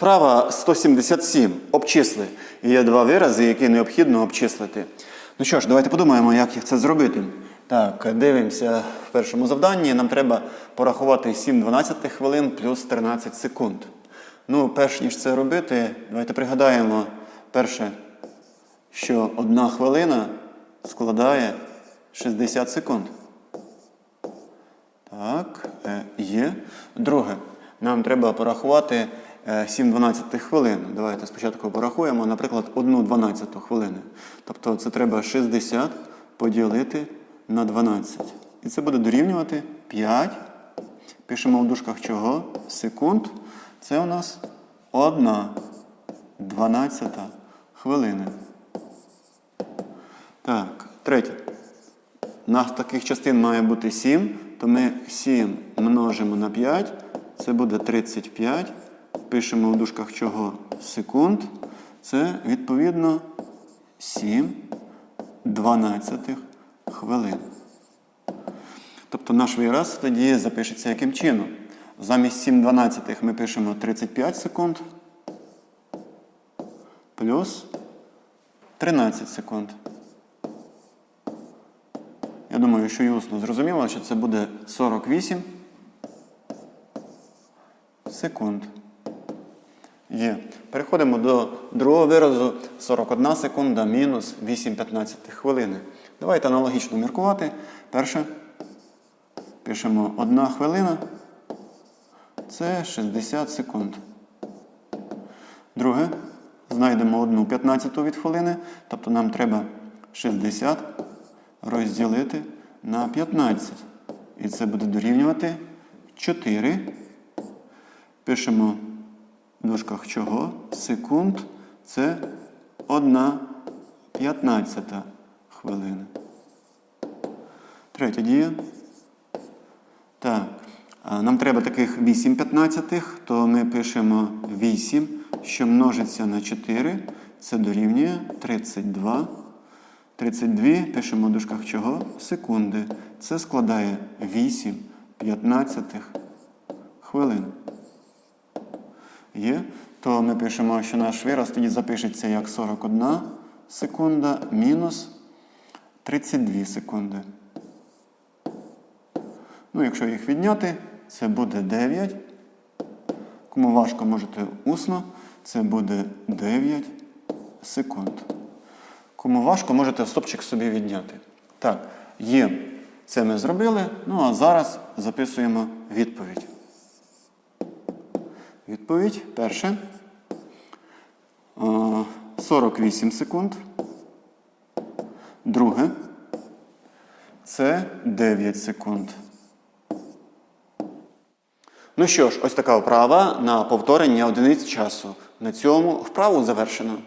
Вправа 177. Обчисли. Є два вирази, які необхідно обчислити. Ну що ж, давайте подумаємо, як їх це зробити. Так, дивимося в першому завданні. Нам треба порахувати 7 12 хвилин плюс 13 секунд. Ну, перш ніж це робити, давайте пригадаємо перше, що одна хвилина складає 60 секунд. Так, е, є. Друге, нам треба порахувати е, 7 12 хвилин. Давайте спочатку порахуємо, наприклад, 1 12 хвилини. Тобто це треба 60 поділити на 12. І це буде дорівнювати 5. Пишемо в дужках чого? Секунд. Це у нас 1 12 хвилини. Так, третє. Нас таких частин має бути 7, то ми 7 множимо на 5, це буде 35. Пишемо в дужках чого секунд. Це відповідно 7 12 хвилин. Тобто наш вираз тоді запишеться яким чином? Замість 7 12 ми пишемо 35 секунд плюс 13 секунд. Я думаю, що і усно зрозуміло, що це буде 48 секунд. Є. Переходимо до другого виразу 41 секунда мінус 8 15 хвилини. Давайте аналогічно міркувати. Перше. Пишемо 1 хвилина. Це 60 секунд. Друге. Знайдемо одну 15 від хвилини. Тобто нам треба 60 розділити на 15. І це буде дорівнювати 4. Пишемо в дужках чого? Секунд. Це 1 15 хвилина. Третя дія. Так. Нам треба таких 8 п'ятнадцятих, то ми пишемо 8, що множиться на 4. Це дорівнює 32. 32 пишемо в дужках чого? Секунди. Це складає 8 15 хвилин. Є? То ми пишемо, що наш вираз тоді запишеться як 41 секунда мінус 32 секунди. Ну, якщо їх відняти, це буде 9. Кому важко, можете усно. Це буде 9 секунд. Кому важко, можете стопчик собі відняти. Так, є. Це ми зробили. Ну а зараз записуємо відповідь. Відповідь перше. Е, 48 секунд. Друге. Це 9 секунд. Ну що ж, ось така вправа на повторення одиниць часу. На цьому вправу завершено.